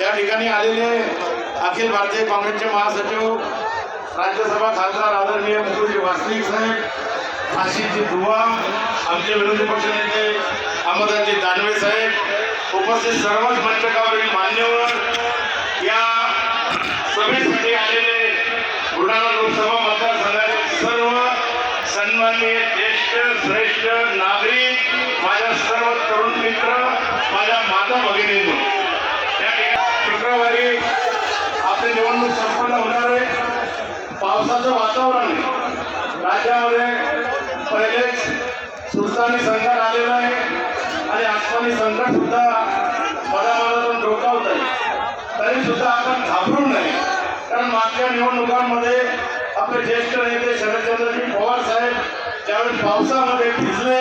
या ठिकाणी आलेले अखिल भारतीय काँग्रेसचे महासचिव राज्यसभा खासदार आदरणीय मुकुलजी वासनिक साहेब फाशीची दुवा आमचे विरोधी पक्षनेते अहमदाजी दानवे साहेब उपस्थित सर्वच मंचकावरील मान्यवर या सभेसाठी आलेले बुलढाणा लोकसभा मतदारसंघाचे सर्व सन्माननीय ज्येष्ठ श्रेष्ठ नागरिक माझ्या सर्व तरुण मित्र माझ्या माता भगिनींनो या ठिकाणी शुक्रवारी आपली निवडणूक संपन्न होणार आहे. पावसाचं वातावरण राज्यामध्ये पहिलेच सुलतानी संकट आलेलं आहे. आणि आसमानी संकट सुद्धा मधामधातून डोकावत आहे. तरी सुद्धा आपण घाबरू नये. कारण मागच्या निवडणुकांमध्ये आपले ज्येष्ठ नेते शरदचंद्रजी पवार साहेब ज्यावेळेस पावसामध्ये भिजले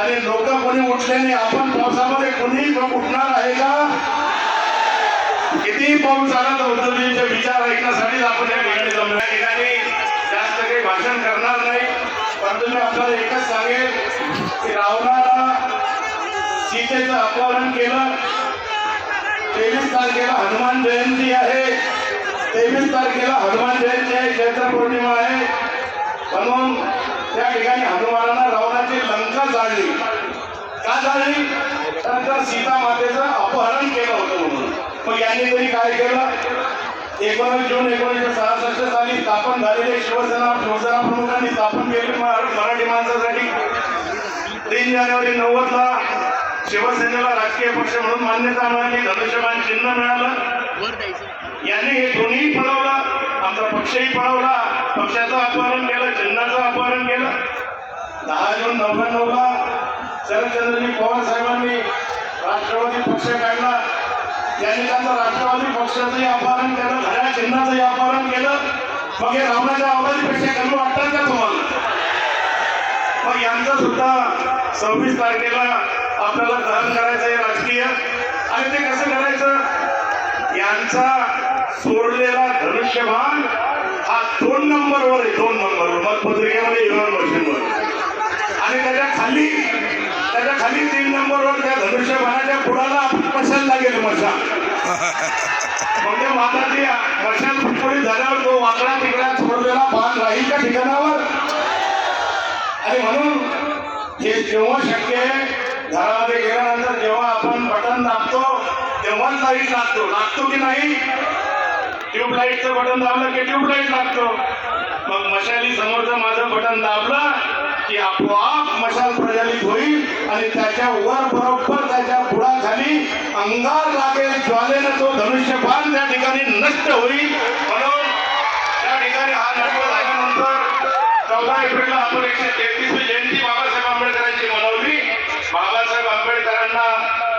आणि लोक कोणी उठले नाही आपण पावसामध्ये कोणी उठणार आहे का? किती पाऊस आला तर उद्धवजींचे विचार ऐकण्यासाठीच आपण या ठिकाणी जमलो या ठिकाणी जास्त काही भाषण करणार नाही परंतु मी आपल्याला एकच सांगेल की रावणाला सीतेचं अपहरण केलं. तेवीस तारखेला हनुमान जयंती आहे. तेवीस तारखेला हनुमान जयंती आहे चैत्र पौर्णिमा आहे. म्हणून त्या ठिकाणी हनुमानाला रावणाची लंका जाळली. का जाळली? तर सीता मातेचं अपहरण केलं होतं म्हणून. मग यांनी तरी काय केलं? एकोणीस जून एकोणीसशे सहासष्ट साली स्थापन झालेले शिवसेना शिवसेना प्रमुखांनी स्थापन केली मराठी माणसासाठी तीन जानेवारी नव्वदला शिवसेनेला राजकीय पक्ष म्हणून मान्यता मिळाली. धनुष्यबाण चिन्ह मिळालं. यांनी हे दोन्ही पळवलं आमचा पक्षही पळवला पक्षाचं अपहरण केलं चिन्हाचं अपहरण केलं. दहा जून नव्याण्णवला शरदचंद्रजी पवार साहेबांनी राष्ट्रवादी पक्ष काढला. त्यांनी त्यांचं राष्ट्रवादी पक्षाचंही अपहरण केलं खऱ्या चिन्हाचंही अपहरण केलं. मग हे रावणाच्या आवाजीपेक्षा कमी वाटतात का तुम्हाला? मग यांचं सुद्धा सव्वीस तारखेला आपल्याला दहन करायचं आहे राजकीय. आणि ते कसं करायचं? यांचा सोडलेला धनुष्यभान हा दोन नंबरवर आहे दोन नंबरवर. मतपत्रिकेमध्ये इव्हन मशीनवर. आणि त्याच्याखाली त्याच्याखाली तीन नंबरवर त्या धनुष्यबाणाच्या बुडाला आपण गेलं लागेल मशाल. म्हणजे त्या वादाची मशाल फुटफुटीत झाल्यावर तो वाकडा तिकडा सोडलेला बाण राहील त्या ठिकाणावर. आणि म्हणून हे जेव्हा शक्य आहे घरामध्ये गेल्यानंतर जेव्हा आपण बटन दाबतो तेव्हाच लाइट लागतो. लागतो की नाही? ट्यूबलाईटचं बटन दाबलं की ट्यूबलाईट लागतो. मग मशाली समोरचं माझं बटन दाबलं की आपोआप मशाल प्रज्वलित होईल आणि त्याच्या वर अंगार लागेल ज्वालेनं तो धनुष्यबाण त्या ठिकाणी नष्ट होईल. म्हणून त्या ठिकाणी हा नष्ट झाल्यानंतर चौदा एप्रिलला आपण एकशे तेहतीसवी जयंती बाबासाहेब आंबेडकरांची मनवली. बाबासाहेब आंबेडकरांना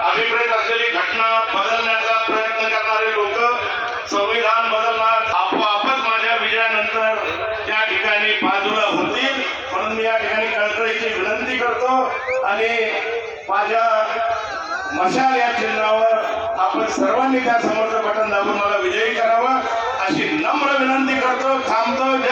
अभिप्रेत असलेली घटना बदलण्याचा प्रयत्न करणारे लोक संविधान बदलणार आपोआपच माझ्या विजयानंतर त्या ठिकाणी बाजूला होतील. म्हणून मी या ठिकाणी कळकळीची विनंती करतो आणि माझ्या मशाल या चिन्हावर आपण सर्वांनी त्या समोरचं बटन दाबून मला विजयी करावं अशी नम्र विनंती करतो थांबतो.